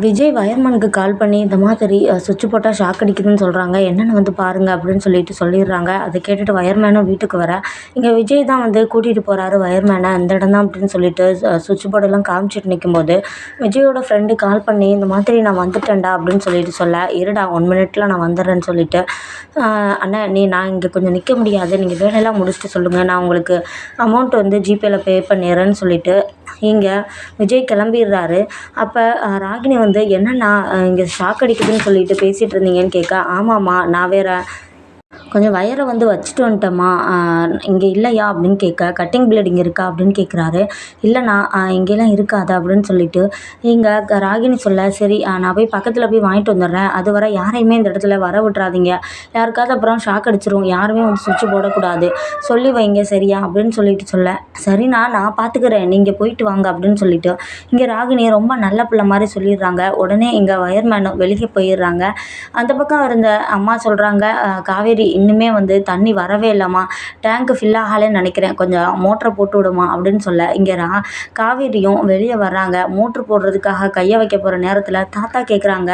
விஜய் வயர்மேனுக்கு கால் பண்ணி இந்த மாதிரி சுவிட்ச் போட்டால் ஷாக் அடிக்குதுன்னு சொல்கிறாங்க என்னென்னு வந்து பாருங்கள் அப்படின்னு சொல்லிட்டு சொல்லிடுறாங்க. அதை கேட்டுட்டு வயர்மேனும் வீட்டுக்கு வர இங்கே விஜய் தான் வந்து கூட்டிகிட்டு போகிறாரு வயர்மேனை அந்த இடம் தான் அப்படின்னு சொல்லிட்டு சுவிட்ச் போர்டெல்லாம் காமிச்சிட்டு நிற்கும்போது விஜயோட ஃப்ரெண்டு கால் பண்ணி இந்த மாதிரி நான் வந்துட்டேன்டா அப்படின்னு சொல்லிட்டு சொல்ல இருடா ஒன் மினிட்ல நான் வந்துடுறேன்னு சொல்லிட்டு. அண்ணா நீ நான் இங்கே கொஞ்சம் நிற்க முடியாது. நீங்கள் வேலையெல்லாம் முடிச்சுட்டு சொல்லுங்கள் நான் உங்களுக்கு அமௌண்ட் வந்து ஜிபேயில் பே பண்ணிடுறேன்னு சொல்லிட்டு இங்கே விஜய் கிளம்பிடுறாரு. அப்போ ராகினி வந்து என்னண்ணா இங்கே ஷாக் அடிக்குதுன்னு சொல்லிட்டு பேசிகிட்டு இருந்தீங்கன்னு கேட்க ஆமாம்மா நான் வேறு கொஞ்சம் வயரை வந்து வச்சுட்டு வந்துட்டேம்மா இங்கே இல்லையா அப்படின்னு கேட்க. கட்டிங் பிளேட் இங்கே இருக்கா அப்படின்னு கேட்குறாரு. இல்லைண்ணா இங்கேலாம் இருக்காது அப்படின்னு சொல்லிட்டு. இங்கே ராகினி சொல்ல சரி நான் போய் பக்கத்தில் போய் வாங்கிட்டு வந்துடுறேன். அது வர யாரையுமே இந்த இடத்துல வர விட்றாதீங்க யாருக்காவது அப்புறம் ஷாக் அடிச்சிரும். யாருமே வந்து சுவிட்ச் போடக்கூடாது. சொல்லி வைங்க சரியா அப்படின்னு சொல்லிட்டு சொல்ல. சரிண்ணா நான் பார்த்துக்கிறேன் நீங்கள் போயிட்டு வாங்க அப்படின்னு சொல்லிட்டு. இங்கே ராகினி ரொம்ப நல்ல பிள்ளை மாதிரி சொல்லிடுறாங்க. உடனே இங்கே வயர்மேனும் வெளியே போயிடுறாங்க. அந்த பக்கம் இருந்த அம்மா சொல்கிறாங்க காவேரி சரி இன்னுமே வந்து தண்ணி வரவே இல்லைம்மா. டேங்க்கு ஃபில் ஆகலைன்னு நினைக்கிறேன். கொஞ்சம் மோட்டரை போட்டு விடுமா அப்படின்னு சொல்ல. இங்கே ரா காவேரியும் வெளியே வர்றாங்க. மோட்ரு போடுறதுக்காக கையை வைக்க போகிற நேரத்தில் தாத்தா கேட்குறாங்க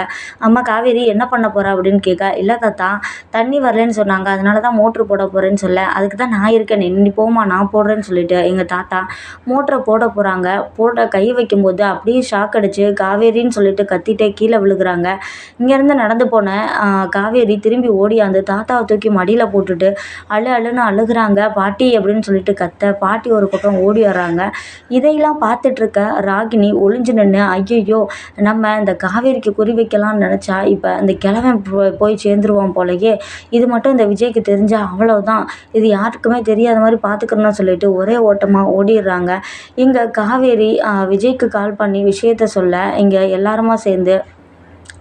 அம்மா காவேரி என்ன பண்ண போகிற அப்படின்னு கேட்க இல்லை தாத்தா தண்ணி வரலன்னு சொன்னாங்க. அதனால தான் மோட்ரு போட போகிறேன்னு சொல்ல. அதுக்கு தான் நான் இருக்கேன். நீ போமா நான் போடுறேன்னு சொல்லிட்டு எங்கள் தாத்தா மோட்டரை போட போகிறாங்க போட கை வைக்கும்போது அப்படியே ஷாக் அடிச்சு காவேரின்னு சொல்லிட்டு கத்திட்டே கீழே விழுகிறாங்க. இங்கேருந்து நடந்து போன காவேரி திரும்பி ஓடியாந்து தாத்தாவை தூக்கி தூக்கி மடியில் போட்டுட்டு அழு அழுன்னு அழுகிறாங்க. பாட்டி அப்படின்னு சொல்லிட்டு கத்த பாட்டி ஒரு பக்கம் ஓடி வர்றாங்க. இதையெல்லாம் பார்த்துட்ருக்க ராகினி ஒளிஞ்சு நின்று ஐயையோ நம்ம இந்த காவேரிக்கு குறி வைக்கலாம்னு நினச்சா இப்போ இந்த கிழவன் போய் சேர்ந்துருவான் போலயே. இது மட்டும் இந்த விஜய்க்கு தெரிஞ்சால் அவ்வளோதான் இது யாருக்குமே தெரியாத மாதிரி பார்த்துக்கணும்னு சொல்லிட்டு ஒரே ஓட்டமாக ஓடிடுறாங்க. இங்கே காவேரி விஜய்க்கு கால் பண்ணி விஷயத்த சொல்ல இங்கே எல்லாருமா சேர்ந்து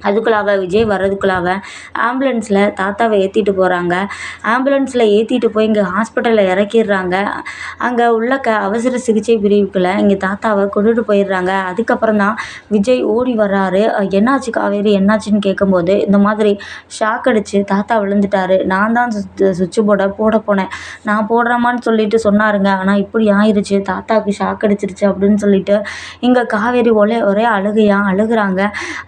அதுக்குள்ளாக விஜய் வர்றதுக்குள்ளாக ஆம்புலன்ஸில் தாத்தாவை ஏற்றிட்டு போகிறாங்க ஆம்புலன்ஸில் ஏற்றிட்டு போய் இங்கே ஹாஸ்பிட்டலில் இறக்கிடுறாங்க. அங்கே உள்ள க அவசர சிகிச்சை பிரிவுக்குள்ள இங்கே தாத்தாவை கொண்டுட்டு போயிடுறாங்க. அதுக்கப்புறம் தான் விஜய் ஓடி வர்றாரு. என்னாச்சு காவேரி? என்னாச்சுன்னு கேட்கும்போது இந்த மாதிரி ஷாக் அடித்து தாத்தா விழுந்துட்டாரு. நான் தான் சுவிட்ச் போர்டை போட போனேன். நான் போடுறேமான்னு சொல்லிட்டு சொன்னாருங்க. ஆனால் இப்படி ஆயிடுச்சு தாத்தாவுக்கு ஷாக் அடிச்சிருச்சு அப்படின்னு சொல்லிட்டு இங்கே காவேரி ஒரே ஒரே அழுகையாக அழுகுறாங்க.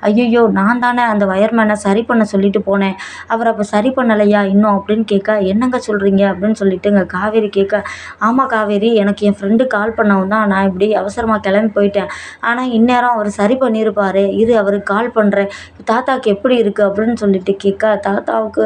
ஐயோ நான் நான் தானே அந்த ஒயர்மேனை சரி பண்ண சொல்லிட்டு போனேன். அவர் அப்போ சரி பண்ணலையா இன்னும் அப்படின்னு கேட்க என்னங்க சொல்கிறீங்க அப்படின்னு சொல்லிட்டு இங்கே காவேரி கேட்க ஆமாம் காவேரி எனக்கு என் ஃப்ரெண்டு கால் பண்ணவும் தான். நான் இப்படி அவசரமாக கிளம்பி போயிட்டேன். ஆனால் இந்நேரம் அவர் சரி பண்ணியிருப்பார் இரு அவருக்கு கால் பண்ணுறேன் தாத்தாவுக்கு எப்படி இருக்குது அப்படின்னு சொல்லிட்டு கேட்க தாத்தாவுக்கு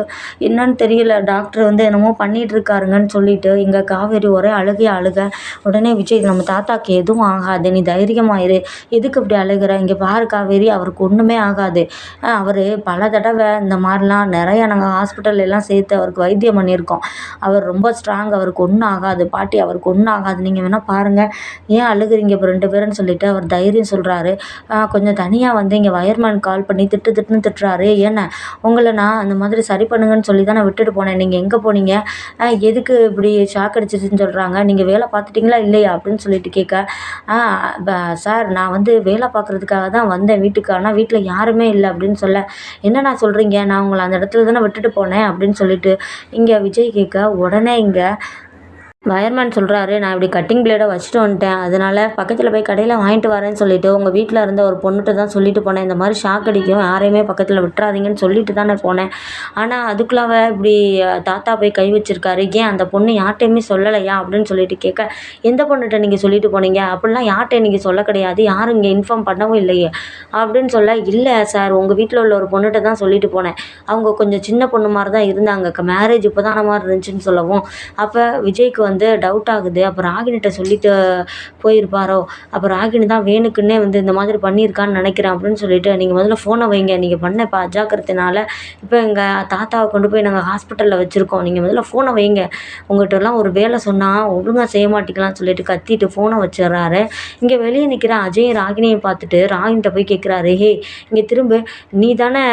என்னன்னு தெரியல. டாக்டர் வந்து என்னமோ பண்ணிகிட்டு இருக்காருங்கன்னு சொல்லிட்டு இங்கே காவேரி ஒரே அழுகைய அழுக. உடனே விஜய் நம்ம தாத்தாக்கு எதுவும் ஆகாது. நீ தைரியமாயிரு எதுக்கு இப்படி அழுகிற? இங்கே பாரு காவேரி அவருக்கு ஒன்றுமே ஆகாது. அவர் பல தடவை இந்த மாதிரிலாம் நிறையா நாங்கள் ஹாஸ்பிட்டல்லாம் சேர்த்து அவருக்கு வைத்தியம் பண்ணியிருக்கோம். அவர் ரொம்ப ஸ்ட்ராங் அவருக்கு ஒன்றும் ஆகாது. பாட்டி அவருக்கு ஒன்றும் ஆகாது. நீங்கள் வேணால் பாருங்கள் ஏன் அழுகுறீங்க இப்போ ரெண்டு பேருன்னு சொல்லிட்டு அவர் தைரியம் சொல்கிறாரு கொஞ்சம் தனியாக வந்து இங்கே வயர்மேன் கால் பண்ணி திட்டு திட்டுன்னு திட்டுறாரு. ஏன்னா? உங்களை நான் அந்த மாதிரி சரி பண்ணுங்கன்னு சொல்லி தான் நான் விட்டுட்டு போனேன். நீங்கள் எங்கே போனீங்க? எதுக்கு இப்படி ஷாக் அடிச்சிச்சுன்னு சொல்கிறாங்க நீங்கள் வேலை பார்த்துட்டிங்களா இல்லையா? அப்படின்னு சொல்லிட்டு கேட்க சார் நான் வந்து வேலை பார்க்குறதுக்காக தான் வந்தேன் வீட்டுக்கு. ஆனால் வீட்டில் யாருமே இல்லை. அப்படின்னு சொல்ல என்னண்ணா சொல்கிறீங்க நான் உங்களை அந்த இடத்துல தானே விட்டுட்டு போனேன்? அப்படின்னு சொல்லிட்டு இங்கே விஜய் கேட்க உடனே இங்கே வயர்மேன் சொல்கிறாரு நான் இப்படி கட்டிங் பிளேடை வச்சுட்டு வந்துட்டேன். அதனால் பக்கத்தில் போய் கடையில் வாங்கிட்டு வரேன்னு சொல்லிவிட்டு உங்கள் வீட்டில் இருந்த ஒரு பொண்ணுகிட்ட தான் சொல்லிட்டு போனேன். இந்த மாதிரி ஷாக் அடிக்கும். யாரையுமே பக்கத்தில் விட்டுறாதீங்கன்னு சொல்லிட்டு தானே போனேன். ஆனால் அதுக்குள்ளாவே இப்படி தாத்தா போய் கை வச்சிருக்காரு. ஏன் அந்த பொண்ணு யார்கிட்டையுமே சொல்லலையா அப்படின்னு சொல்லிட்டு கேட்க எந்த பொண்ணுகிட்ட நீங்கள் சொல்லிட்டு போனீங்க? அப்படிலாம் யார்கிட்ட நீங்கள் சொல்ல கிடையாது. யாரும் இங்கே இன்ஃபார்ம் பண்ணவும் இல்லையே. அப்படின்னு சொல்ல இல்லை சார் உங்கள் வீட்டில் உள்ள ஒரு பொண்ணுகிட்ட தான் சொல்லிட்டு போனேன். அவங்க கொஞ்சம் சின்ன பொண்ணு மாதிரி தான் இருந்தாங்க. மேரேஜ் இப்போ தான மாதிரி இருந்துச்சுன்னு சொல்லவும். அப்போ விஜய்க்கு வந்து வந்து டவுட் ஆகுது. அப்போ ராகினிகிட்ட சொல்லிட்டு போயிருப்பாரோ? அப்போ ராகினி தான் வேணுக்குன்னே வந்து இந்த மாதிரி பண்ணியிருக்கான்னு நினைக்கிறேன் அப்படின்னு சொல்லிட்டு நீங்கள் முதல்ல ஃபோனை வைங்க. நீங்கள் பண்ண இப்போ அஜாக்கிரத்தினால இப்போ எங்கள் தாத்தாவை கொண்டு போய் நாங்கள் ஹாஸ்பிட்டலில் வச்சுருக்கோம். நீங்கள் முதல்ல ஃபோனை வைங்க. உங்கள்கிட்டலாம் ஒரு வேலை சொன்னால் ஒழுங்காக செய்ய மாட்டீங்களான்னு சொல்லிட்டு கத்திட்டு ஃபோனை வச்சிடுறாரு. இங்கே வெளியே நிற்கிற அஜயும் ராகினியும் பார்த்துட்டு ராகினிகிட்ட போய் கேட்குறாரு ஹே இங்கே திரும்ப. நீ தானே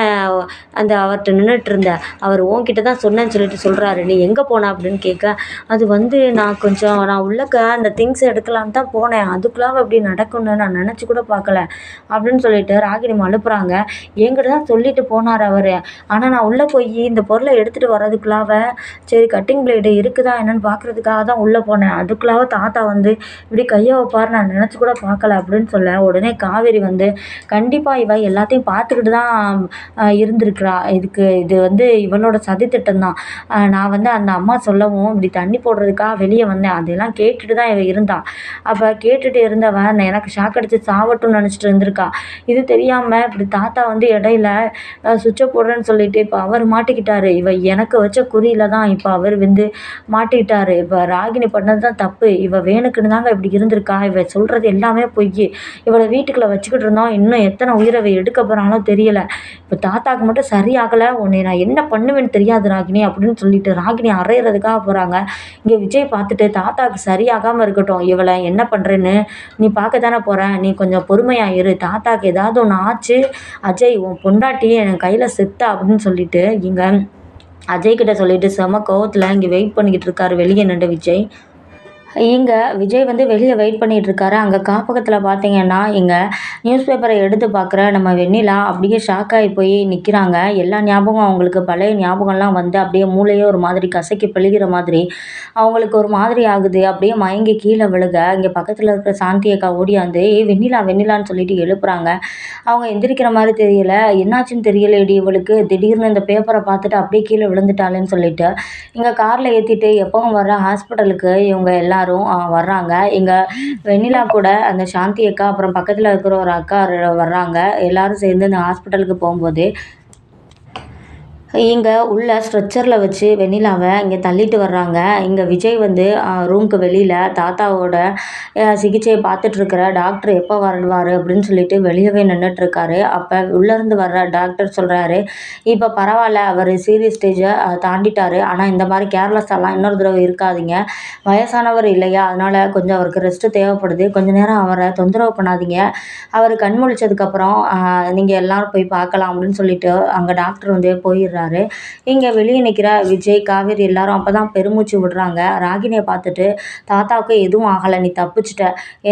அந்த அவர்கிட்ட நின்றுட்டு இருந்த. அவர் உன்கிட்ட தான் சொன்னேன்னு சொல்லிட்டு சொல்கிறாரு நீ எங்கே போன? அப்படின்னு கேட்க அது வந்து நான் கொஞ்சம் நான் உள்ளக்க அந்த திங்ஸ் எடுக்கலான்னு தான் போனேன். அதுக்குள்ளார இப்படி நடக்கும்னு நான் நினச்சி கூட பார்க்கல. அப்படின்னு சொல்லிட்டு ராகினி அனுப்புகிறாங்க என்கிட்ட தான் சொல்லிட்டு போனார் அவர். ஆனால் நான் உள்ளே போய் இந்த பொருளை எடுத்துகிட்டு வர்றதுக்குள்ளாவ சரி கட்டிங் பிளேடு இருக்குதா என்னென்னு பார்க்குறதுக்காக தான் உள்ளே போனேன். அதுக்குள்ளாவ தாத்தா வந்து இப்படி கையை வைப்பார் நான் நினச்சி கூட பார்க்கல அப்படின்னு சொல்ல உடனே காவேரி வந்து கண்டிப்பாக இவ எல்லாத்தையும் பார்த்துக்கிட்டு தான் இருந்திருக்கிறா. இதுக்கு இது வந்து இவளோட சதித்திட்டம் தான். நான் வந்து அந்த அம்மா சொல்லவும் இப்படி தண்ணி போடுறதுக்காக வெளியே வந்தேன். அதெல்லாம் கேட்டுட்டு தான் இவ இருந்தா. அப்போ கேட்டுட்டு இருந்தவன் எனக்கு ஷாக் அடித்து சாவட்டும்னு நினச்சிட்டு இருந்திருக்கா. இது தெரியாமல் இப்படி தாத்தா வந்து இடையில சுவிட்சை போடுறேன்னு சொல்லிட்டு இப்போ அவர் மாட்டிக்கிட்டாரு. இவ எனக்கு வச்ச குறியில தான் இப்போ அவர் வந்து மாட்டிக்கிட்டாரு. இப்போ ராகினி பண்ணது தான் தப்பு. இவ வேணுக்குன்னு தாங்க இப்படி இருந்திருக்கா. இவ சொல்கிறது எல்லாமே பொய். இவளை வீட்டுக்குள்ளே வச்சுக்கிட்டு இருந்தோம். இன்னும் எத்தனை உயிரை எடுக்க போகிறானோ தெரியலை. இப்போ தாத்தாக்கு மட்டும் சரியாகலை உன்னை நான் என்ன பண்ணுவேன்னு தெரியாது ராகினி அப்படின்னு சொல்லிட்டு ராகினி அறையிறதுக்காக போகிறாங்க இங்கே விஜய் பார்த்துட்டு தாத்தாக்கு சரியாகாமல் இருக்கட்டும் இவளை என்ன பண்ணுறேன்னு நீ பார்க்க தானே போகிறேன் நீ கொஞ்சம் பொறுமையாக இரு. தாத்தாக்கு ஏதாவது ஒன்று ஆச்சு அஜய் உன் பொண்டாட்டி என் கையில் செத்தா அப்படின்னு சொல்லிட்டு இங்கே அஜய் கிட்ட சொல்லிட்டு செம கோவத்தில் இங்கே வெயிட் பண்ணிக்கிட்டு இருக்காரு வெளியே நின்று விஜய். இங்கே விஜய் வந்து வெளியே வெயிட் பண்ணிகிட்டு இருக்காரு அங்கே காப்பகத்தில் பார்த்தீங்கன்னா இங்கே நியூஸ் பேப்பரை எடுத்து பார்க்குற நம்ம வெண்ணிலா அப்படியே ஷாக் ஆகி போய் நிற்கிறாங்க எல்லா ஞாபகம் அவங்களுக்கு பழைய ஞாபகம்லாம் வந்து அப்படியே மூளையே ஒரு மாதிரி கசக்கி பிழிகிற மாதிரி. அவங்களுக்கு ஒரு மாதிரி ஆகுது. அப்படியே மயங்கி கீழே விழுக. இங்கே பக்கத்தில் இருக்கிற சாந்தி அக்கா ஓடியாந்து ஏ வெண்ணிலா வெண்ணிலான்னு சொல்லிட்டு எழுப்புறாங்க. அவங்க எந்திரிக்கிற மாதிரி தெரியல. என்னாச்சுன்னு தெரியலடி இவளுக்கு. திடீர்னு இந்த பேப்பரை பார்த்துட்டு அப்படியே கீழே விழுந்துட்டாளேன்னு சொல்லிட்டு இங்கே காரில் ஏற்றிட்டு எப்பவும் வர ஹாஸ்பிட்டலுக்கு இவங்க எல்லாம் எல்லாரும் வர்றாங்க. எங்கள் வெண்ணிலா கூட அந்த சாந்தி அக்கா அப்புறம் பக்கத்தில் இருக்கிற ஒரு அக்கா வர்றாங்க. எல்லாரும் சேர்ந்து அந்த ஹாஸ்பிட்டலுக்கு போகும்போது இங்கே உள்ள ஸ்ட்ரெச்சரில் வச்சு வெண்ணிலாவை இங்கே தள்ளிட்டு வர்றாங்க. இங்கே விஜய் வந்து ரூமுக்கு வெளியில் தாத்தாவோட சிகிச்சையை பார்த்துட்ருக்கிற டாக்டர் எப்போ வருவார் அப்படின்னு சொல்லிட்டு வெளியவே நின்றுட்டுருக்காரு அப்போ உள்ளேருந்து வர்ற டாக்டர் சொல்கிறாரு இப்போ பரவாயில்ல அவர் சீரியஸ் ஸ்டேஜை தாண்டிட்டார். ஆனால் இந்த மாதிரி கேர்லெஸ்ஸெல்லாம் இன்னொரு தடவை இருக்காதீங்க. வயசானவர் இல்லையா? அதனால் கொஞ்சம் அவருக்கு ரெஸ்ட்டு தேவைப்படுது. கொஞ்ச நேரம் அவரை தொந்தரவு பண்ணாதீங்க. அவர் கண் முழிச்சதுக்கப்புறம் நீங்கள் எல்லோரும் போய் பார்க்கலாம் அப்படின்னு சொல்லிட்டு அங்கே டாக்டர் வந்து போயிடுறாரு. இங்கே வெளியே நிற்கிற விஜய் காவேரி எல்லாரும் அப்போ தான் பெருமூச்சு விடுறாங்க. ராகினியை பார்த்துட்டு தாத்தாவுக்கு எதுவும் ஆகலை. நீ தப்பிச்சிட்ட.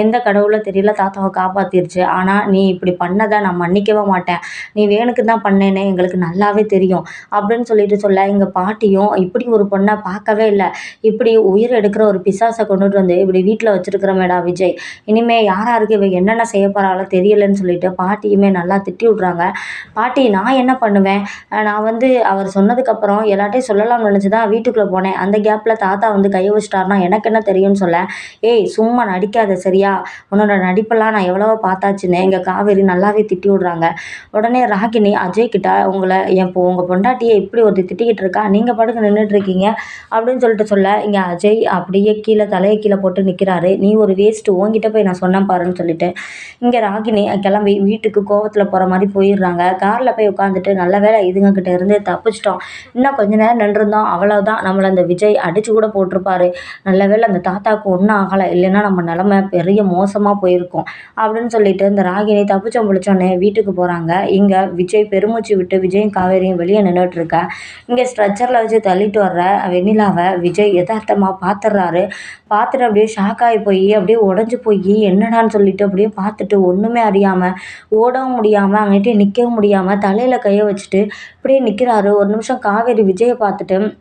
எந்த கடவுளும் தெரியல தாத்தாவை காப்பாற்றிருச்சு ஆனால் நீ இப்படி பண்ணதை நான் மன்னிக்கவே மாட்டேன். நீ வேணுக்கு தான் பண்ணேனே. எங்களுக்கு நல்லாவே தெரியும். அப்படின்னு சொல்லிட்டு சொல்ல எங்கள் பாட்டியும் இப்படி ஒரு பொண்ணை பார்க்கவே இல்லை. இப்படி உயிர் எடுக்கிற ஒரு பிசாசை கொண்டுட்டு வந்து இப்படி வீட்டில் வச்சிருக்கிறமேடா விஜய். இனிமேல் யார் யாருக்கு இவ என்னென்ன செய்ய போகிறாளோ தெரியலன்னு சொல்லிட்டு பாட்டியுமே நல்லா திட்டி விட்றாங்க. பாட்டி நான் என்ன பண்ணுவேன்? நான் வந்து அவர் சொன்னதுக்கப்புறம் எல்லாட்டையும் சொல்லலாம்னு நினச்சி தான் வீட்டுக்குள்ளே போனேன். அந்த கேப்பில் தாத்தா வந்து கையை வச்சிட்டாருனா எனக்கு என்ன தெரியும்னு சொல்ல? ஏய் சும்மா நடிக்காத சரியா? உன்னோட நடிப்பெல்லாம் நான் எவ்வளவோ பார்த்தாச்சுன்னு. எங்கள் காவேரி நல்லாவே திட்டி விட்றாங்க. உடனே ராகினி அஜய் கிட்ட உங்களை என் இப்போ உங்கள் பொண்டாட்டியை இப்படி ஒருத்தி திட்டிக்கிட்டு இருக்கா? நீங்கள் படுக்க நின்றுட்டு இருக்கீங்க அப்படின்னு சொல்லிட்டு சொல்ல இங்கே அஜய் அப்படியே கீழே தலையை கீழே போட்டு நிற்கிறாரு நீ ஒரு வேஸ்ட்டு உங்ககிட்ட போய் நான் சொன்னேன் பாருன்னு சொல்லிட்டு. இங்கே ராகினி கிளம்பி வீட்டுக்கு கோவத்தில் போகிற மாதிரி போயிடுறாங்க. காரில் போய் உட்காந்துட்டு நல்ல வேளை இதுங்ககிட்ட இருந்து தப்பிச்சிட்டோம். இன்னும் கொஞ்ச நேரம் நின்றுருந்தோம். அவ்வளோதான் நம்மளை அந்த விஜய் அடிச்சு கூட போட்டிருப்பாரு. நல்ல வேளை அந்த தாத்தாவுக்கு ஒன்றும் ஆகலை. இல்லைன்னா நம்ம நிலமை பெரிய மோசமாக போயிருக்கும். அப்படின்னு சொல்லிட்டு இந்த ராகினி தப்பிச்சோம் பிடிச்சோன்னே வீட்டுக்கு போகிறாங்க இங்கே விஜய் பெருமூச்சு விட்டு விஜயும் காவேரியும் வெளியே நின்றுட்டுருக்க இங்கே ஸ்ட்ரெச்சரில் வச்சு தள்ளிட்டு வர்ற வெண்ணிலாவை விஜய் யதார்த்தமாக பார்த்துடுறாரு பார்த்துட்டு அப்படியே ஷாக் ஆகி போய் அப்படியே உடஞ்சி போய் என்னடான்னு சொல்லிட்டு அப்படியே பார்த்துட்டு ஒன்றுமே அறியாமல் ஓடவும் முடியாமல் அங்கிட்டே நிற்கவும் முடியாமல் தலையில் கையை வச்சுட்டு அப்படியே நிற்கிறாரு ஒரு நிமிஷம் காவேரி விஜயை பார்த்துட்டு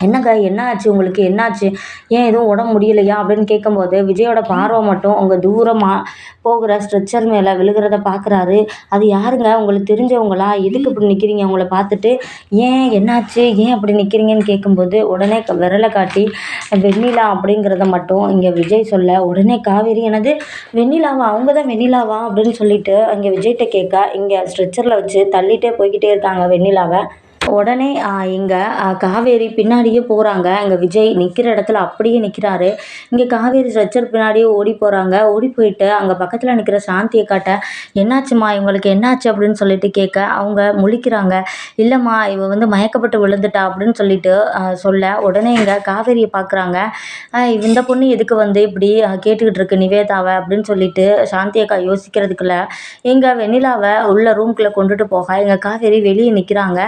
என்னங்க என்ன ஆச்சு உங்களுக்கு என்னாச்சு? ஏன் எதுவும் உடம்பு முடியலையா? அப்படின்னு கேட்கும்போது விஜயோட பார்வை மட்டும் உங்கள் தூரமாக போகிற ஸ்ட்ரெச்சர் மேலே விழுகிறத பார்க்குறாரு அது யாருங்க? உங்களுக்கு தெரிஞ்சவங்களா? எதுக்கு இப்படி நிற்கிறீங்க அவங்கள பார்த்துட்டு ஏன் என்னாச்சு? ஏன் அப்படி நிற்கிறீங்கன்னு கேட்கும்போது உடனே விரலை காட்டி வெண்ணிலா அப்படிங்கிறத மட்டும் இங்கே விஜய் சொல்ல உடனே காவேரி எனது வெண்ணிலாவா? அவங்க தான் வெண்ணிலாவா? அப்படின்னு சொல்லிட்டு அங்கே விஜய்கிட்ட கேட்க இங்கே ஸ்ட்ரெச்சரில் வச்சு தள்ளிட்டே போய்கிட்டே இருக்காங்க வெண்ணிலாவை. உடனே இங்கே காவேரி பின்னாடியே போகிறாங்க இங்கே விஜய் நிற்கிற இடத்துல அப்படியே நிற்கிறாரு இங்கே காவேரி ஸ்ட்ரெச்சர் பின்னாடியே ஓடி போகிறாங்க ஓடி போயிட்டு அங்கே பக்கத்தில் நிற்கிற சாந்தியை காட்ட என்னாச்சுமா இவங்களுக்கு என்னாச்சு? அப்படின்னு சொல்லிட்டு கேட்க அவங்க முழிக்கிறாங்க. இல்லைம்மா இவ வந்து மயக்கப்பட்டு விழுந்துட்டா? அப்படின்னு சொல்லிட்டு சொல்ல உடனே இங்கே காவேரியை பார்க்குறாங்க இந்த பொண்ணு எதுக்கு வந்து இப்படி கேட்டுக்கிட்டு இருக்கு நிவேதாவை? அப்படின்னு சொல்லிட்டு சாந்தியக்கா யோசிக்கிறதுக்குள்ள எங்கள் வெண்ணிலாவை உள்ள ரூம்குள்ளே கொண்டுட்டு போக. எங்கள் காவேரி வெளியே நிற்கிறாங்க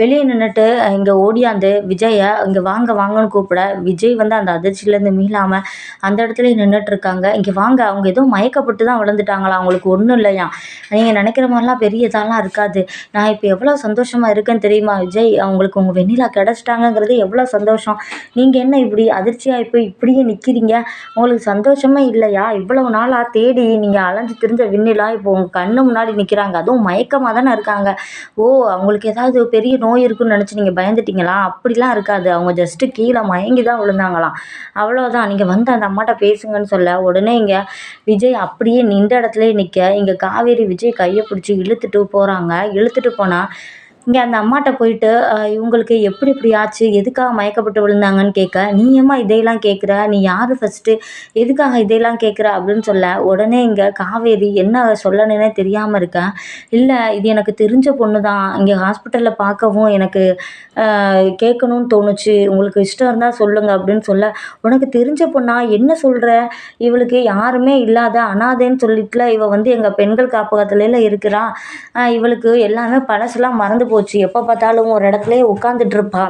வெளியே நின்றுட்டு இங்கே ஓடியாந்து விஜயை இங்கே வாங்க வாங்கன்னு கூப்பிட விஜய் வந்து அந்த அதிர்ச்சியிலேருந்து மீளாமல் அந்த இடத்துல நின்றுட்டு இருக்காங்க இங்கே வாங்க அவங்க ஏதோ மயக்கப்பட்டு தான் விழுந்துட்டாங்களா? அவங்களுக்கு ஒன்றும் இல்லையா? நீங்கள் நினைக்கிற மாதிரிலாம் பெரிய இதெல்லாம் இருக்காது. நான் இப்போ எவ்வளோ சந்தோஷமாக இருக்கேன்னு தெரியுமா விஜய்? அவங்களுக்கு உங்கள் வெண்ணிலா கிடச்சிட்டாங்கங்கிறது எவ்வளோ சந்தோஷம். நீங்கள் என்ன இப்படி அதிர்ச்சியாக இப்போ இப்படியே நிற்கிறீங்க உங்களுக்கு சந்தோஷமே இல்லையா? இவ்வளவு நாளாக தேடி நீங்கள் அலைஞ்சு திரிஞ்ச வெண்ணிலா இப்போ உங்கள் கண்ணு முன்னாடி நிற்கிறாங்க அதுவும் மயக்கமாக தானே இருக்காங்க. ஓ அவங்களுக்கு ஏதாவது பெரிய நோய் நோய் இருக்குன்னு நினச்சி நீங்கள் பயந்துட்டீங்களா? அப்படிலாம் இருக்காது. அவங்க ஜஸ்ட்டு கீழே மயங்கி தான் விழுந்தாங்களாம். அவ்வளோதான் நீங்கள் வந்து அந்த அம்மாட்ட பேசுங்கன்னு சொல்ல உடனே இங்கே விஜய் அப்படியே நின்ற இடத்துலயே நிற்க இங்கே காவேரி விஜய் கையை பிடிச்சி இழுத்துட்டு போகிறாங்க இழுத்துட்டு போனால் இங்கே அந்த அம்மாட்ட போயிட்டு இவங்களுக்கு எப்படி இப்படி ஆச்சு? எதுக்காக மயக்கப்பட்டு விழுந்தாங்கன்னு கேட்க நீ ஏம்மா இதையெல்லாம் கேட்குற நீ யார் ஃபஸ்ட்டு எதுக்காக இதையெல்லாம் கேட்குற அப்படின்னு சொல்ல உடனே இங்கே காவேரி என்ன சொல்லணுன்னே தெரியாமல் இருக்கேன் இல்லை இது எனக்கு தெரிஞ்ச பொண்ணு தான் இங்கே ஹாஸ்பிட்டலில் பார்க்கவும் எனக்கு கேட்கணும்னு தோணுச்சு. உங்களுக்கு இஷ்டம் இருந்தால் சொல்லுங்கள் அப்படின்னு சொல்ல உனக்கு தெரிஞ்ச பொண்ணா? என்ன சொல்கிற இவளுக்கு யாருமே இல்லாத அனாதைன்னு சொல்லிட்டுல இவள் வந்து எங்கள் பெண்கள் காப்பகத்துலலாம் இருக்கிறா. இவளுக்கு எல்லாமே பழசெல்லாம் மறந்து போச்சு. எப்போ பார்த்தாலும் ஒரு இடத்துலயே உட்காந்துட்ருப்பா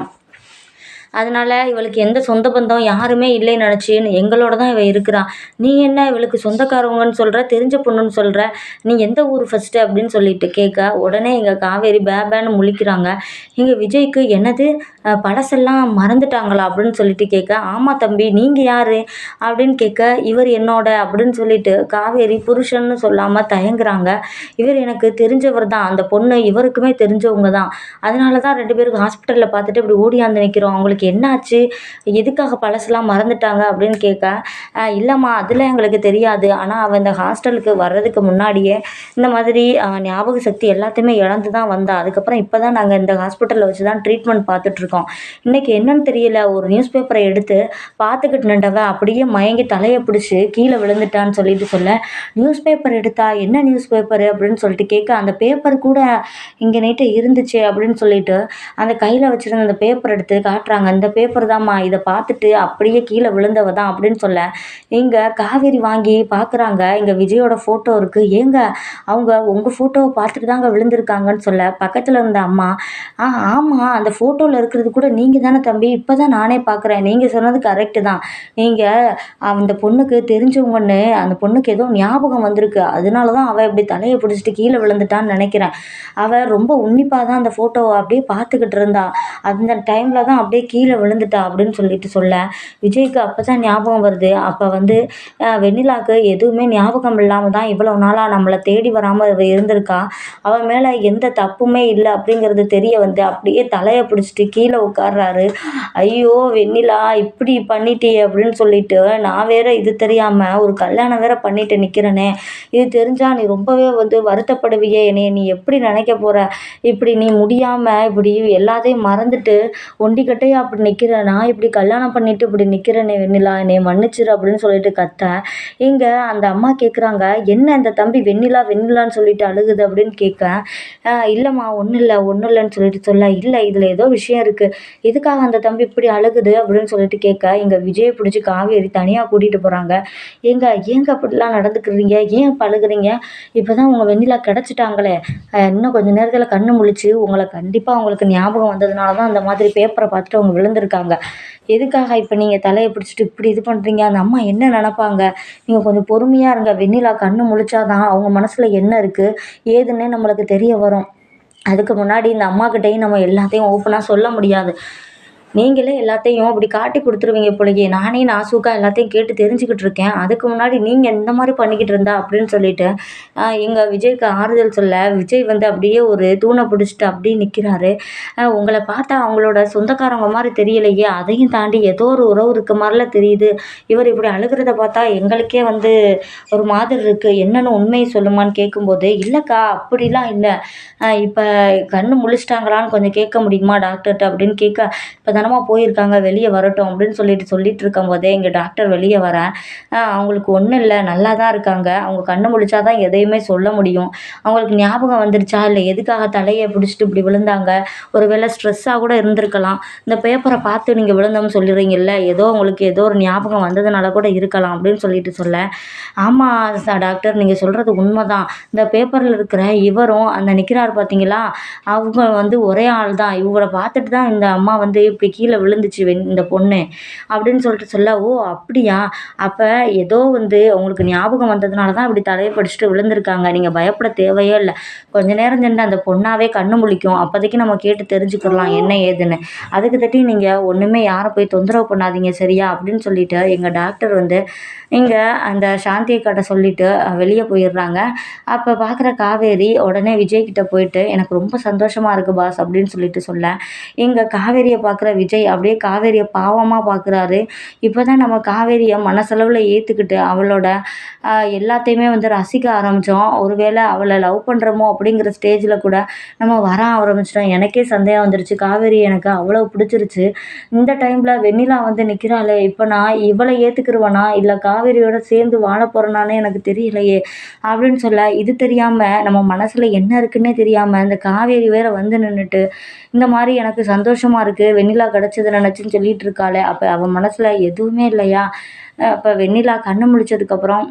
அதனால் இவளுக்கு எந்த சொந்த பந்தம் யாருமே இல்லைன்னு நினச்சி எங்களோட தான் இவள் இருக்கிறான் நீ என்ன இவளுக்கு சொந்தக்காரவங்கன்னு சொல்கிற தெரிஞ்ச பொண்ணுன்னு சொல்கிற நீ எந்த ஊர் ஃபஸ்ட்டு அப்படின்னு சொல்லிட்டு கேட்க உடனே எங்கள் காவேரி பேபேன்னு முழிக்கிறாங்க. எங்கள் விஜய்க்கு என்னது? பழசெல்லாம் மறந்துட்டாங்களா அப்படின்னு சொல்லிட்டு கேட்க ஆமாம் தம்பி நீங்கள் யார்? அப்படின்னு கேட்க இவர் என்னோட அப்படின்னு சொல்லிட்டு காவேரி புருஷன்னு சொல்லாமல் தயங்குறாங்க. இவர் எனக்கு தெரிஞ்சவர் தான். அந்த பொண்ணு இவருக்குமே தெரிஞ்சவங்க தான். அதனால தான் ரெண்டு பேருக்கும் ஹாஸ்பிட்டலில் பார்த்துட்டு இப்படி ஓடியாந்து நிற்கிறோம் அவங்களுக்கு என்னாச்சு? எதுக்காக பழசெல்லாம் மறந்துட்டாங்க? அப்படின்னு கேட்க இல்லைம்மா அதில் எங்களுக்கு தெரியாது. ஆனால் அவள் இந்த ஹாஸ்டலுக்கு வர்றதுக்கு முன்னாடியே இந்த மாதிரி ஞாபக சக்தி எல்லாத்தையுமே இழந்து தான் வந்தா. அதுக்கப்புறம் இப்போ தான் நாங்கள் இந்த ஹாஸ்பிட்டலில் வச்சு தான் ட்ரீட்மெண்ட் பார்த்துட்ருக்கோம் இன்றைக்கி என்னன்னு தெரியல ஒரு நியூஸ் பேப்பரை எடுத்து பார்த்துக்கிட்டு நின்றவன் அப்படியே மயங்கி தலையை பிடிச்சி கீழே விழுந்துட்டான்னு சொல்லிட்டு சொல்ல நியூஸ் பேப்பர் எடுத்தா என்ன நியூஸ் பேப்பர் அப்படின்னு சொல்லிட்டு கேட்க அந்த பேப்பர் கூட இங்கே நைட்டு இருந்துச்சு அப்படின்னு சொல்லிட்டு அந்த கையில் வச்சுருந்த அந்த பேப்பர் எடுத்து காட்டுறாங்க. அந்த பேப்பர் தான்மா இதை பார்த்துட்டு அப்படியே கீழே விழுந்தவ தான் அப்படின்னு சொல்ல. இங்கே காவேரி வாங்கி பார்க்குறாங்க இங்கே விஜயோட ஃபோட்டோ இருக்குது ஏங்க அவங்க உங்கள் ஃபோட்டோவை பார்த்துட்டு தாங்க விழுந்திருக்காங்கன்னு சொல்ல பக்கத்தில் இருந்த அம்மா ஆ ஆமாம் அந்த ஃபோட்டோவில் இருக்கிற இருக்கிறது கூட நீங்கள் தானே தம்பி. இப்போ தான் நானே பார்க்குறேன் நீங்கள் சொன்னது கரெக்டு தான். நீங்கள் அந்த பொண்ணுக்கு தெரிஞ்சவங்கன்னு அந்த பொண்ணுக்கு ஏதோ ஞாபகம் வந்திருக்கு. அதனால தான் அவள் இப்படி தலையை பிடிச்சிட்டு கீழே விழுந்துட்டான்னு நினைக்கிறேன். அவள் ரொம்ப உன்னிப்பாக தான் அந்த ஃபோட்டோவை அப்படியே பார்த்துக்கிட்டு இருந்தா. அந்த டைமில் தான் அப்படியே கீழே விழுந்துட்டா அப்படின்னு சொல்லிட்டு சொல்ல. விஜய்க்கு அப்போ தான் ஞாபகம் வருது. அப்போ வந்து வெண்ணிலாவுக்கு எதுவுமே ஞாபகம் இல்லாமல் தான் இவ்வளோ நாளாக நம்மளை தேடி வராமல் அவள் இருந்திருக்கா. அவள் மேலே எந்த தப்புமே இல்லை அப்படிங்கிறது தெரிய வந்து அப்படியே தலையை பிடிச்சிட்டு கீழே உட்கார்றாரு. ஐயோ வெண்ணிலா இப்படி பண்ணிட்டியே அப்படின்னு சொல்லிட்டு நான் வேற இது தெரியாமல் ஒரு கல்யாணம் வேற பண்ணிட்டு நிற்கிறேனே இது தெரிஞ்சால் நீ ரொம்பவே வந்து வருத்தப்படுவியே. என்னைய நீ எப்படி நினைக்க போகிற இப்படி நீ முடியாமல் இப்படி எல்லாத்தையும் மறந்துட்டு ஒண்டிக்கட்டையாக அப்படி நிற்கிற நான் இப்படி கல்யாணம் பண்ணிட்டு இப்படி நிற்கிறேனே வெண்ணிலா. என்னைய மன்னிச்சிரு அப்படின்னு சொல்லிட்டு கத்த. இங்கே அந்த அம்மா கேட்குறாங்க என்ன இந்த தம்பி வெண்ணிலா வெண்ணிலான்னு சொல்லிட்டு அழுகுது? அப்படின்னு கேட்க இல்லைம்மா ஒன்றும் இல்லை ஒன்றும் இல்லைன்னு சொல்லிட்டு சொல்ல. இல்லை இதில் ஏதோ விஷயம் இருக்குது எதுக்காக அந்த தம்பி இப்படி அழுகுது அப்படின்னு சொல்லிட்டு கேட்க இங்கே விஜயை பிடிச்சி காவேரி தனியாக கூட்டிகிட்டு போகிறாங்க ஏங்க ஏங்க அப்படிலாம் நடந்துக்கிறீங்க? ஏன் இப்போ அழுகுறீங்க இப்போ தான் உங்கள் வெண்ணிலா கிடச்சிட்டாங்களே. இன்னும் கொஞ்சம் நேரத்தில் கண்ணு முழிச்சு உங்களை கண்டிப்பாக அவங்களுக்கு ஞாபகம் வந்ததுனால தான் அந்த மாதிரி பேப்பரை பார்த்துட்டு அவங்க விழுந்திருக்காங்க. எதுக்காக இப்போ நீங்கள் தலையை பிடிச்சிட்டு இப்படி இது பண்ணுறீங்க அந்த அம்மா என்ன நினப்பாங்க? நீங்கள் கொஞ்சம் பொறுமையாக இருங்க. வெண்ணிலா கண்ணு முழிச்சாதான் அவங்க மனசில் என்ன இருக்குது ஏதுன்னே நம்மளுக்கு தெரிய வரும். அதுக்கு முன்னாடி இந்த அம்மாக்கிட்டேயும் நம்ம எல்லாத்தையும் ஓப்பனாக சொல்ல முடியாது. நீங்களே எல்லாத்தையும் அப்படி காட்டி கொடுத்துருவீங்க போலயே. நானே நாசூக்காக எல்லாத்தையும் கேட்டு தெரிஞ்சுக்கிட்டு இருக்கேன். அதுக்கு முன்னாடி நீங்கள் இந்த மாதிரி பண்ணிக்கிட்டு இருந்தா அப்படின்னு சொல்லிட்டு எங்கள் விஜய்க்கு ஆறுதல் சொல்ல விஜய் வந்து அப்படியே ஒரு தூணை பிடிச்சிட்டு அப்படியே நிற்கிறாரு உங்களை பார்த்தா அவங்களோட சொந்தக்காரங்க மாதிரி தெரியலையே. அதையும் தாண்டி ஏதோ ஒரு உறவு இருக்க மாதிரிலாம் தெரியுது. இவர் இப்படி அழுகிறத பார்த்தா எங்களுக்கே வந்து ஒரு மாதிரி இருக்குது என்னென்னு உண்மையை சொல்லுமான்னு கேட்கும்போது இல்லைக்கா அப்படிலாம் இல்லை. இப்போ கண்ணு முழிச்சிட்டாங்களான்னு கொஞ்சம் கேட்க முடியுமா டாக்டர்கிட்ட? அப்படின்னு கேட்க இப்போ தானம்மா போயிருக்காங்க வெளியே வரட்டும் அப்படின்னு சொல்லிட்டு சொல்லிட்டு இருக்கும்போதே இங்கே டாக்டர் வெளியே வர அவங்களுக்கு ஒன்றும் இல்லை நல்லா தான் இருக்காங்க. அவங்க கண்ணு முடிச்சா தான் எதையுமே சொல்ல முடியும். அவங்களுக்கு ஞாபகம் வந்துருச்சா? இல்லை எதுக்காக தலையை பிடிச்சிட்டு இப்படி விழுந்தாங்க? ஒரு வேளை ஸ்ட்ரெஸ்ஸாக கூட இருந்திருக்கலாம். இந்த பேப்பரை பார்த்து நீங்கள் விழுந்தோம்னு சொல்லிடுறீங்கல்ல ஏதோ உங்களுக்கு ஏதோ ஒரு ஞாபகம் வந்ததுனால கூட இருக்கலாம் அப்படின்னு சொல்லிட்டு சொல்ல. ஆமாம் டாக்டர் நீங்கள் சொல்கிறது உண்மை தான் இந்த பேப்பரில் இருக்கிற இவரும் அந்த நிற்கிறார் பார்த்தீங்களா அவங்க வந்து ஒரே ஆள் தான் இவங்கள பார்த்துட்டு தான் இந்த அம்மா வந்து இப்படி கீழே விழுந்துச்சு இந்த பொண்ணு அப்படின்னு சொல்லிட்டு சொல்ல ஓ அப்படியா? அப்போ ஏதோ வந்து உங்களுக்கு ஞாபகம் வந்ததுனால தான் இப்படி தலையை படிச்சுட்டு விழுந்திருக்காங்க. நீங்கள் பயப்பட தேவையே இல்லை. கொஞ்ச நேரம் சென்று அந்த பொண்ணாவே கண்ணு முழிக்கும். அப்போதைக்கு நம்ம கேட்டு தெரிஞ்சுக்கலாம் என்ன ஏதுன்னு. அதுக்கு தட்டி நீங்கள் ஒன்றுமே யாரை போய் தொந்தரவு பண்ணாதீங்க சரியா? அப்படின்னு சொல்லிட்டு எங்கள் டாக்டர் வந்து இங்கே அந்த சாந்தியை கட்ட சொல்லிட்டு வெளியே போயிடுறாங்க. அப்போ பார்க்குற காவேரி உடனே விஜய்கிட்ட போயிட்டு எனக்கு ரொம்ப சந்தோஷமாக இருக்குது பாஸ் அப்படின்னு சொல்லிட்டு சொல்ல இங்கே காவேரியை பார்க்குற விஜய் அப்படியே காவேரியை பாவமாக பார்க்குறாரு இப்போ தான் நம்ம காவேரியை மனசளவில் ஏற்றுக்கிட்டு அவளோட எல்லாத்தையுமே வந்து ரசிக்க ஆரம்பித்தோம் ஒருவேளை அவளை லவ் பண்ணுறோமோ அப்படிங்கிற ஸ்டேஜில் கூட நம்ம வர ஆரம்பிச்சிட்டோம். எனக்கே சந்தேகம் வந்துருச்சு. காவேரி எனக்கு அவ்வளோ பிடிச்சிருச்சு. இந்த டைமில் வெண்ணிலா வந்து நிற்கிறாளே இப்போ நான் இவளை ஏற்றுக்குருவனா இல்லை காவேரியோட சேர்ந்து வாழ போகிறேனானே எனக்கு தெரியலையே அப்படின்னு சொல்ல இது தெரியாமல் நம்ம மனசில் என்ன இருக்குன்னே தெரியாமல் இந்த காவேரி வேற வந்து நின்றுட்டு இந்த மாதிரி எனக்கு சந்தோஷமாக இருக்குது வெண்ணிலா கிடச்சது நினச்சின்னு சொல்லிட்டு இருக்காளே. அப்போ அவன் மனசில் எதுவுமே இல்லையா? அப்போ வெண்ணிலா கண்ணு முழிச்சதுக்கப்புறம்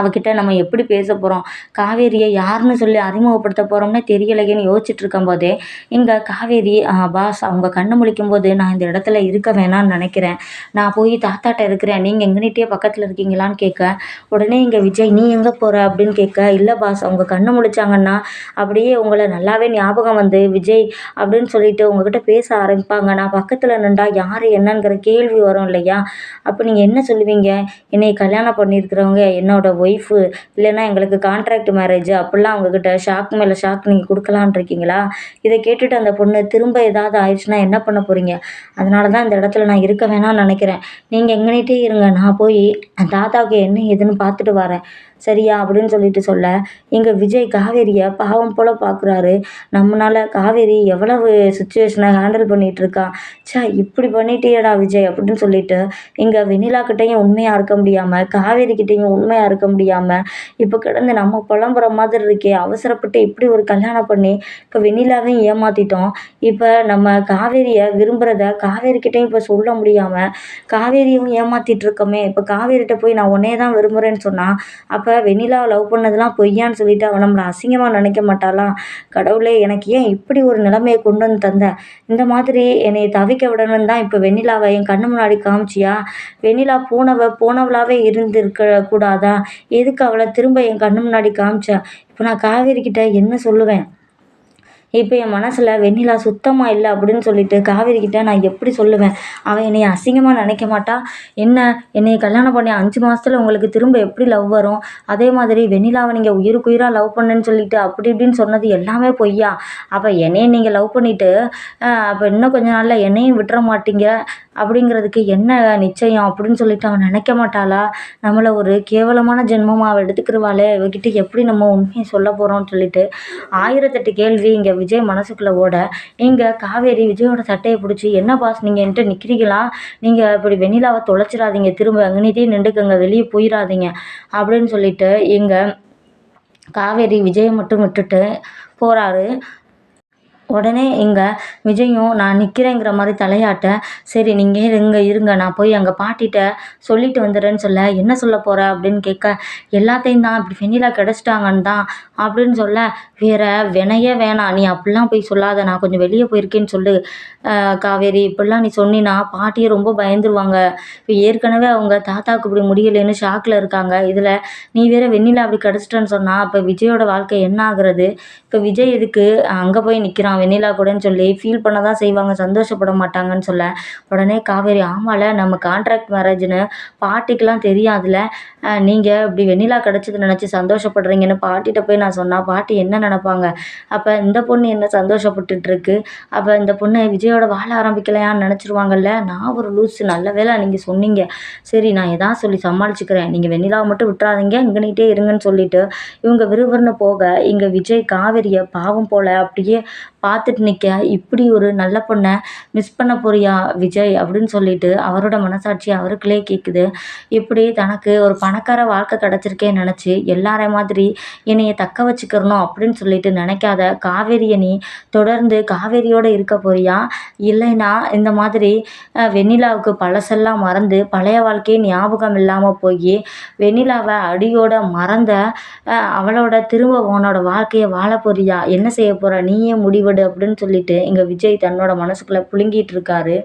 அவகிட்ட நம்ம எப்படி பேச போகிறோம் காவேரியை யாருன்னு சொல்லி அறிமுகப்படுத்த போகிறோம்னே தெரியலையேன்னு யோசிச்சுட்டு இருக்கும்போதே இங்கே காவேரி பாஸ் அவங்க கண்ணு முழிக்கும் போது நான் இந்த இடத்துல இருக்க வேணாம்னு நினைக்கிறேன். நான் போய் தாத்தாட்ட இருக்கிறேன். நீங்கள் எங்கன்னிட்டே பக்கத்தில் இருக்கீங்களான்னு கேட்க உடனே இங்கே விஜய் நீ எங்கே போகிற அப்படின்னு கேட்க இல்லை பாஸ் அவங்க கண்ணு முழிச்சாங்கன்னா அப்படியே உங்களை நல்லாவே ஞாபகம் வந்து விஜய் அப்படின்னு சொல்லிட்டு உங்ககிட்ட பேச ஆரம்பிப்பாங்க. நான் பக்கத்தில் நின்றா யார் என்னங்கிற கேள்வி வரும் இல்லையா? அப்போ நீங்கள் என்ன சொல்லுவீங்க? என்னை கல்யாணம் பண்ணியிருக்கிறவங்க என்னோட ஒய்ஃபு இல்லைன்னா எங்களுக்கு கான்ட்ராக்ட் மேரேஜ் அப்படிலாம் அவங்கக்கிட்ட ஷாக் மேலே ஷாக் நீங்கள் கொடுக்கலான் இருக்கீங்களா? இதை கேட்டுட்டு அந்த பொண்ணு திரும்ப ஏதாவது ஆயிடுச்சுன்னா என்ன பண்ண போகிறீங்க அதனால தான் இந்த இடத்துல நான் இருக்க வேணாம்னு நினைக்கிறேன். நீங்கள் எங்கனிட்டே இருங்க நான் போய் தாத்தாவுக்கு என்ன ஏதுன்னு பார்த்துட்டு வரேன். சரியா? அப்படின்னு சொல்லிட்டு சொல்ல இங்கே விஜய் காவேரியை பாவம் போல் பார்க்குறாரு நம்மளால் காவேரி எவ்வளவு சுச்சுவேஷனை ஹேண்டில் பண்ணிகிட்டு இருக்கா? ச்சே இப்படி பண்ணிட்டியேடா விஜய் அப்படின்னு சொல்லிட்டு இங்கே வெண்ணிலாக்கிட்டையும் உண்மையாக இருக்க முடியாமல் காவேரி கிட்டேயும் உண்மையாக இருக்க முடியாமல் இப்போ கிடந்து நம்ம புலம்புற மாதிரி இருக்கே அவசரப்பட்டு இப்படி ஒரு கல்யாணம் பண்ணி இப்போ வெண்ணிலாவையும் ஏமாற்றிட்டோம் இப்போ நம்ம காவேரியை விரும்புகிறத காவேரிக்கிட்டையும் இப்போ சொல்ல முடியாமல் காவேரியும் ஏமாற்றிட்டு இருக்கோமே. இப்போ காவேரிகிட்ட போய் நான் உன்னே தான் விரும்புகிறேன்னு சொன்னால் அப்போ வெண்ணிலாவை லவ் பண்ணதெல்லாம் பொய்யான்னு சொல்லிட்டு அவன் நம்மளை அசிங்கமாக நினைக்க மாட்டாளா? கடவுளே எனக்கு ஏன் இப்படி ஒரு நிலைமையை கொண்டு வந்து தந்த? இந்த மாதிரி என்னை தவிக்க விடணும்னு தான் இப்போ வெண்ணிலாவை என் கண்ணு முன்னாடி காமிச்சியா? வெண்ணிலா போனவ போனவளாவே இருந்திருக்க கூடாதா? எதுக்கு அவளை திரும்ப என் கண்ணு முன்னாடி காமிச்சா? இப்போ நான் காவேரி கிட்ட என்ன சொல்லுவேன்? இப்போ என் மனசில் வெண்ணிலா சுத்தமாக இல்லை அப்படின்னு சொல்லிட்டு காவேரி கிட்டே நான் எப்படி சொல்லுவேன்? அவள் என்னை அசிங்கமாக நினைக்க மாட்டா. என்ன? என்னை கல்யாணம் பண்ணி அஞ்சு மாதத்துல உங்களுக்கு திரும்ப எப்படி லவ் வரும்? அதே மாதிரி வெண்ணிலாவை நீங்கள் உயிருக்கு உயிராக லவ் பண்ணுன்னு சொல்லிட்டு அப்படி இப்படின்னு சொன்னது எல்லாமே பொய்யா. அப்போ என்னையும் நீங்கள் லவ் பண்ணிவிட்டு அப்போ இன்னும் கொஞ்ச நாளில் என்னையும் விட்டுற மாட்டீங்க. அப்படிங்கிறதுக்கு என்ன நிச்சயம் அப்படின்னு சொல்லிட்டு அவன் நினைக்க மாட்டாளா? நம்மளை ஒரு கேவலமான ஜென்மமாக அவள் எடுத்துக்கிறவாளே இவகிட்ட எப்படி நம்ம உண்மையை சொல்ல போகிறோம்னு சொல்லிட்டு ஆயிரத்தெட்டு கேள்வி இங்கே விஜய் மனசுக்குள்ளே ஓட இங்கே காவேரி விஜயோட சட்டையை பிடிச்சி என்ன பாஸ் நீங்கள் என்கிட்ட நிற்கிறீங்களா நீங்கள் இப்படி வெண்ணிலாவை தொலைச்சிடாதீங்க. திரும்ப அங்கனிட்டே நின்றுக்கங்க. வெளியே போயிடாதீங்க அப்படின்னு சொல்லிட்டு இங்கே காவேரி விஜயை மட்டும் விட்டுட்டு போகிறாரு உடனே இங்கே விஜயும் நான் நிற்கிறேங்கிற மாதிரி தலையாட்ட சரி நீங்கள் இருங்க இருங்க நான் போய் அங்கே பாட்டிகிட்ட சொல்லிட்டு வந்துடுறேன்னு சொல்ல என்ன சொல்ல போகிற அப்படின்னு கேட்க எல்லாத்தையும் தான் இப்படி வெண்ணிலா கிடச்சிட்டாங்கன்னு தான் அப்படின்னு சொல்ல வேற வினையே வேணாம் நீ அப்படிலாம் போய் சொல்லாத நான் கொஞ்சம் வெளியே போயிருக்கேன்னு சொல்லு காவேரி இப்படிலாம் நீ சொன்னினா பாட்டியே ரொம்ப பயந்துருவாங்க. இப்போ ஏற்கனவே அவங்க தாத்தாவுக்கு இப்படி முடியலைன்னு ஷாக்கில் இருக்காங்க. இதில் நீ வேற வெண்ணிலா அப்படி கிடச்சிட்டேன்னு சொன்னால் அப்போ விஜயோட வாழ்க்கை என்ன ஆகுறது? இப்போ விஜய் எதுக்கு அங்கே போய் நிற்கிறான் வெண்ணிலா கூடன்னு சொல்லி ஃபீல் பண்ண தான் செய்வாங்க. சந்தோஷப்பட மாட்டாங்கன்னு சொல்ல. உடனே காவேரி ஆமால நம்ம கான்ட்ராக்ட் மேரேஜ்னு பாட்டிக்கெலாம் தெரியாதுல. நீங்கள் இப்படி வெண்ணிலா கிடச்சது நினச்சி சந்தோஷப்படுறீங்கன்னு பாட்டிகிட்ட போய் நான் சொன்னால் பாட்டி என்ன நினப்பாங்க? அப்போ இந்த பொண்ணு என்ன சந்தோஷப்பட்டுட்டுருக்கு அப்போ இந்த பொண்ணு விஜயோட வாழ ஆரம்பிக்கலையான்னு நினச்சிருவாங்கல்ல? நான் ஒரு லூஸு நல்ல வேளை நீங்கள் சொன்னீங்க. சரி நான் எதா சொல்லி சமாளிச்சுக்கிறேன். நீங்கள் வெண்ணிலாவை மட்டும் விட்டுறாதீங்க இங்கனிட்டே இருங்கன்னு சொல்லிட்டு இவங்க விறுவிறுன்னு போக இங்கே விஜய் காவேரியை பாவம் போல் அப்படியே பார்த்துட்டு நிற்க இப்படி ஒரு நல்ல பொண்ணை மிஸ் பண்ண போறியா விஜய் அப்படின்னு சொல்லிட்டு அவரோட மனசாட்சி அவருக்குள்ளே கேட்குது இப்படி தனக்கு ஒரு பணக்கார வாழ்க்கை கிடச்சிருக்கேன்னு நினச்சி எல்லாரை மாதிரி என்னைய தக்க வச்சுக்கிறணும் அப்படின்னு சொல்லிட்டு நினைக்காத காவேரியை நீ தொடர்ந்து காவேரியோடு இருக்க போறியா? இல்லைன்னா இந்த மாதிரி வெண்ணிலாவுக்கு பழசெல்லாம் மறந்து பழைய வாழ்க்கையை ஞாபகம் இல்லாமல் போய் வெண்ணிலாவை அடியோட மறந்த அவளோட திரும்ப உன்னோட வாழ்க்கையை வாழ போறியா? என்ன செய்ய போகிற நீயே முடிவு முடிவெடு அப்படின்னு சொல்லிட்டு இங்கே விஜய் தன்னோட மனசுக்குள்ளே புழுங்கிட்டு இருக்காரு.